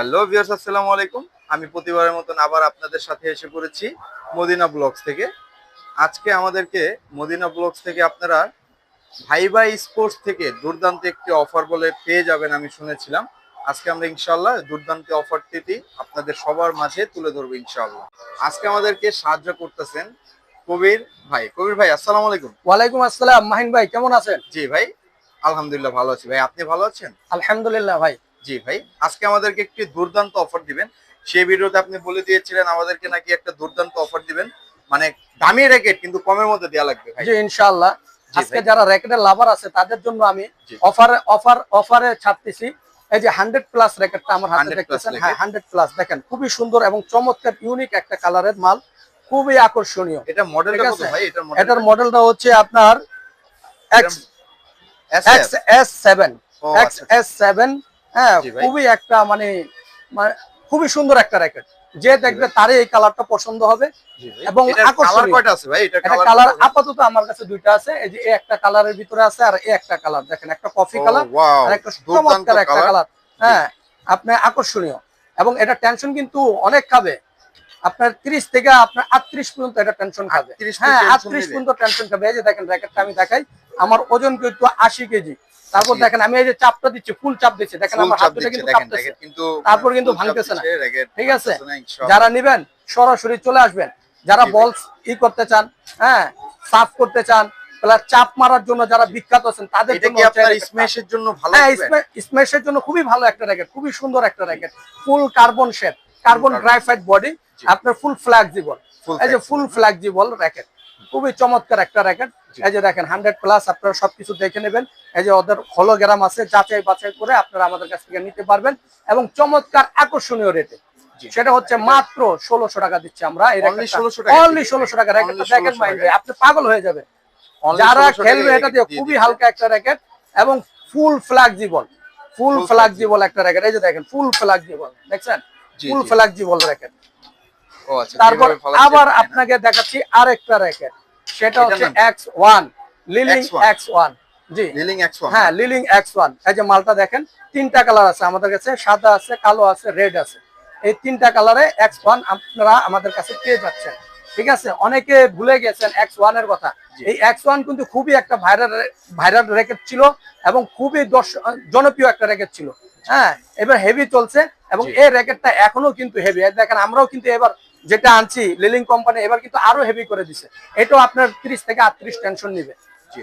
Hello viewers আসসালামু আলাইকুম। আমি প্রতিবারের মতন আবার আপনাদের সাথে এসে পড়েছি মদিনা ব্লগস থেকে। আজকে আমাদেরকে মদিনা ব্লগস থেকে আপনারা ভাই ভাই স্পোর্টস থেকে দুর্দান্ত একটি অফার বলে পেয়ে যাবেন আমি শুনেছিলাম। আজকে আমরা ইনশাল্লাহ দুর্দান্ত অফারটি আপনাদের সবার মাঝে তুলে ধরবো ইনশাল্লাহ আজকে আমাদেরকে সাহায্য করতেছেন কবির ভাই। কবির ভাই আসসালামু আলাইকুম। ওয়ালাইকুম আসসালাম মাহিন ভাই কেমন আছেন? জি ভাই আলহামদুলিল্লাহ ভালো আছি। ভাই আপনি ভালো আছেন? আলহামদুলিল্লাহ ভাই। জি ভাই আজকে আমাদেরকে একটি দুর্দান্ত অফার দিবেন। সেই ভিডিওতে আপনি বলে দিয়েছিলেন আমাদেরকে নাকি একটা দুর্দান্ত অফার দিবেন। মানে দামি র্যাকেট কিন্তু কমের মধ্যে দেওয়া লাগবে ভাই। জি ইনশাআল্লাহ। আজকে যারা র্যাকেটের লাভার আছে তাদের জন্য আমি। অফারে অফার অফারে ছাড়তেছি। এই যে হান্ড্রেড প্লাস র্যাকেটটা আমার হাতে 100 দেখতেছেন? হ্যাঁ হান্ড্রেড প্লাস দেখেন খুবই সুন্দর এবং চমৎকার ইউনিক একটা কালারের মাল। খুবই আকর্ষণীয়। এটা মডেলটা কত ভাই? এটার মডেল মডেলটা হচ্ছে আপনার X X S seven X S seven হ্যাঁ খুবই একটা মানে খুবই সুন্দর একটা র্যাকেট। যে দেখবে তারই এই কালারটা পছন্দ হবে। এবং কালার কয়টা আছে ভাই? এটা এটা কালার কালার আপাতত আমার কাছে দুইটা আছে। এই যে একটা কালারের ভিতরে আছে আর এই একটা কালার দেখেন একটা কফি কালার আর একটা চমৎকার একটা কালার হ্যাঁ আপনি আকর্ষণীয়। এবং এটা টেনশন কিন্তু অনেক খাবে। আপনার 30 থেকে আপনার 38 পর্যন্ত এটা টেনশন খাবে। 38 হ্যাঁ tension 38 পর্যন্ত টেনশন খাবে। এই যে দেখেন র্যাকেটটা আমি দেখাই। আমার ওজন কিন্তু 80 কেজি। তারপর দেখেন আমি এই যে চাপটা দিচ্ছি ফুল চাপ দিচ্ছি দেখেন আমার হাতটা কিন্তু কাঁপতেছে তারপর কিন্তু ভাঙতেছে না। ঠিক আছে? যারা নিবেন সরাসরি চলে আসবেন যারা বল ই করতে চান হ্যাঁ সাফ করতে চান চাপ মারার জন্য যারা বিখ্যাত আছেন তাদের জন্য। স্মেশের জন্য ভালো হ্যাঁ? জন্য খুবই ভালো একটা র্যাকেট খুবই সুন্দর একটা racket full carbon shape carbon carbon। Body আপনার ফুল ফ্ল্যাক্সিবল এই যে ফুল ফ্ল্যাক্সিবল র্যাকেট খুবই চমৎকার একটা র্যাকেট। এই যে দেখেন হান্ড্রেড প্লাস আপনারা সবকিছু দেখে নেবেন। এই যে ওদের হলোগ্রাম আছে যাচাই বাছাই করে আপনারা আমাদের কাছ থেকে নিতে পারবেন এবং চমৎকার আকর্ষণীয় রেটে সেটা হচ্ছে মাত্র ষোলোশো টাকা দিচ্ছি আমরা। এই Only 1600 টাকা অনলি ষোলোশো টাকা র্যাকেট দেখেন 1600 মাইন্ড টাকায়। আপনি পাগল হয়ে যাবে যারা খেলবে এটা দিয়ে খুবই হালকা একটা র্যাকেট এবং full flexible full Full flexible একটা র্যাকেট এই যে দেখেন ফুল ফ্ল্যাক্সিবল দেখছেন? ফুল জি। ফ্ল্যাক্সিবল র্যাকেট তারপর আবার আপনাকে দেখাচ্ছি আরেকটা র্যাকেট সেটা হচ্ছে X one LiNing X one G. LiNing X1 হ্যাঁ লিলিং এক্স ওয়ান এই যে মালটা দেখেন তিনটা কালার আছে আমাদের কাছে সাদা আছে কালো আছে রেড আছে। এই তিনটা কালারে এক্স ওয়ান আপনারা আমাদের কাছে পেয়ে যাচ্ছেন। ঠিক আছে? অনেকে ভুলে গেছেন এক্স ওয়ানের কথা। এই এক্স ওয়ান কিন্তু খুবই একটা ভাইরাল ভাইরাল র্যাকেট ছিল এবং খুবই দর্শ- জনপ্রিয় একটা র্যাকেট ছিল। হ্যাঁ এবার হেভি চলছে এবং। এই র্যাকেটটা এখনও কিন্তু হেভি দেখেন আমরাও কিন্তু এবার যেটা আনছি লিলিং কোম্পানি এবার কিন্তু আরও হেভি করে দিছে। এটাও আপনার 30 থেকে 38 টেনশন নিবে।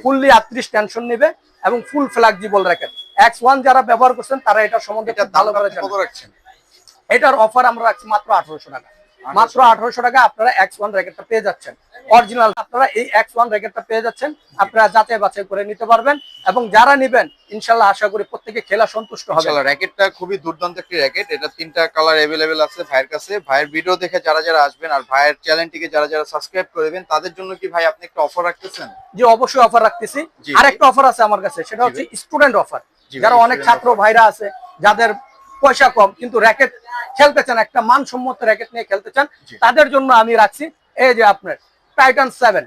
ফুললি 38 টেনশন নিবে এবং ফুল ফ্ল্যাক্সিবল রাখেন এক্স ওয়ান যারা ব্যবহার করছেন তারা এটা সম্বন্ধে ভালো করে জানেন। এটার অফার আমরা রাখছি মাত্র আঠারোশো টাকা। মাত্র আঠারোশো টাকা আপনারা এক্স ওয়ান র্যাকেটটা পেয়ে যাচ্ছেন। অরিজিনাল আপনারা এই এক্স ওয়ান র্যাকেটটা পেয়ে যাচ্ছেন। আপনারা যাচাই বাছাই করে নিতে পারবেন এবং যারা নেবেন ইনশাল্লাহ আশা করি প্রত্যেকে খেলা সন্তুষ্ট হবে। র্যাকেটটা খুবই দুর্দান্ত একটি র্যাকেট এটা তিনটা কালার অ্যাভেলেবেল আছে ভাইয়ের কাছে। ভাইয়ের ভিডিও দেখে যারা যারা আসবেন আর ভাইয়ের চ্যানেলটিকে যারা যারা সাবস্ক্রাইব করবেন তাদের জন্য কি ভাই আপনি একটা অফার রাখতেছেন? জি অবশ্যই অফার রাখতেছি। আর একটা অফার আছে আমার কাছে সেটা হচ্ছে স্টুডেন্ট অফার যারা অনেক ছাত্র ভাইরা আছে যাদের পয়সা কম কিন্তু র্যাকেট খেলতে চান একটা মানসম্মত র্যাকেট নিয়ে খেলতে চান তাদের জন্য আমি রাখছি এই যে আপনার টাইটান সেভেন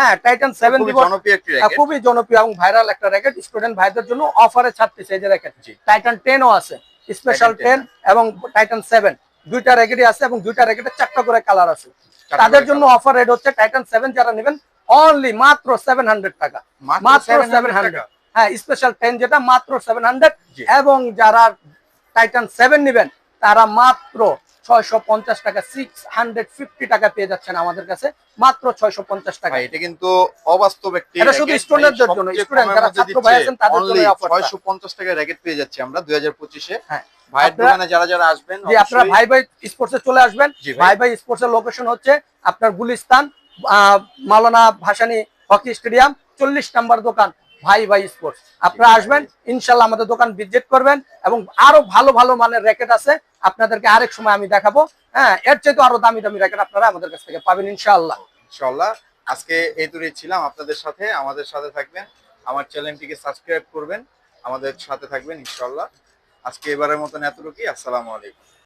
হ্যাঁ টাইটান সেভেন খুবই জনপ্রিয় একটি হ্যাঁ, র্যাকেট খুবই জনপ্রিয় এবং ভাইরাল একটা র্যাকেট স্টুডেন্ট ভাইদের জন্য অফারে ছাড়তেছে এই যে র্যাকেট টাইটান টেনও আছে স্পেশাল টেন এবং টাইটান সেভেন দুইটা র্যাকেটই আছে এবং দুইটা র্যাকেটের চারটা করে কালার আছে। তাদের জন্য অফার রেট হচ্ছে টাইটান সেভেন যারা নেবেন অনলি মাত্র সেভেন হান্ড্রেড টাকা। মাত্র মাত্র 700 সেভেন টাকা? হান্ড্রেড হ্যাঁ স্পেশাল টেন যেটা মাত্র সেভেন হান্ড্রেড এবং যারা টাইটান সেভেন নেবেন তারা মাত্র ছয়শো পঞ্চাশ টাকা সিক্স হান্ড্রেড ফিফটি টাকা পেয়ে যাচ্ছেন আমাদের কাছে মাত্র ছয়শো পঞ্চাশ টাকা এটা কিন্তু অবাস্তব একটি এটা শুধু racket। student দের ভাই, জন্য, সবচেয়ে student কমের যারা ছাত্র ভাই আছেন তাদের জন্য only এই offer টা। 650 টাকায় র্যাকেট পেয়ে যাচ্ছি আমরা 2025 এ হ্যাঁ ভাইয়ের যারা যারা আসবেন আপনারা ভাই ভাই স্পোর্টসে চলে আসবেন ভাই। ভাই স্পোর্টসের লোকেশন হচ্ছে আপনার গুলিস্তান আহ, মাওলানা ভাসানী হকি স্টেডিয়াম চল্লিশ নাম্বার দোকান ভাই ভাই স্পোর্টস আপনারা আসবেন, ইনশাল্লাহ আমাদের দোকান ভিজিট করবেন এবং আরও ভালো ভালো মানের র্যাকেট আছে, আপনাদেরকে আরেক সময় আমি দেখাবো। হ্যাঁ এর চাইতে আরও দামি দামি র্যাকেট আপনারা আমাদের কাছ থেকে পাবেন ইনশাল্লাহ। ইনশাল্লাহ। আজকে এই দূরে ছিলাম, আপনাদের সাথে, আমাদের সাথে থাকবেন। আমার চ্যানেলটিকে সাবস্ক্রাইব করবেন, আমাদের সাথে থাকবেন ইনশাআল্লাহ আজকে এবারের মতন এতটুকুই, আসসালামু আলাইকুম।